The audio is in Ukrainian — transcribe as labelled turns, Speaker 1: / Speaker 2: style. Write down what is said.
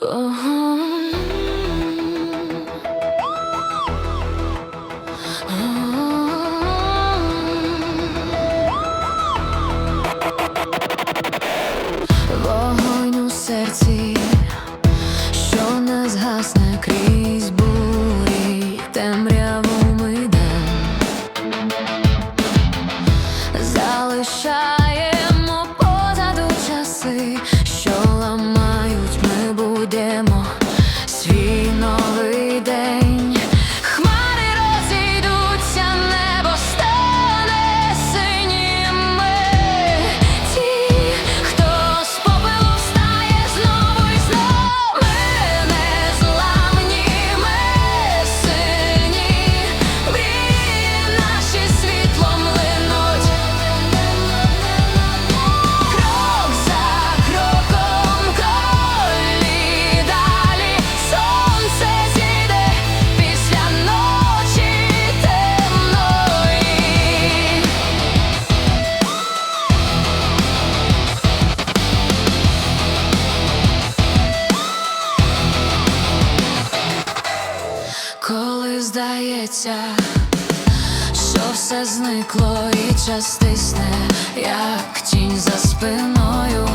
Speaker 1: Вогонь у серці, що не згасне крізь бурі, темряву ми йдем Залишаємо здається, що все зникло і час тисне, як тінь за спиною.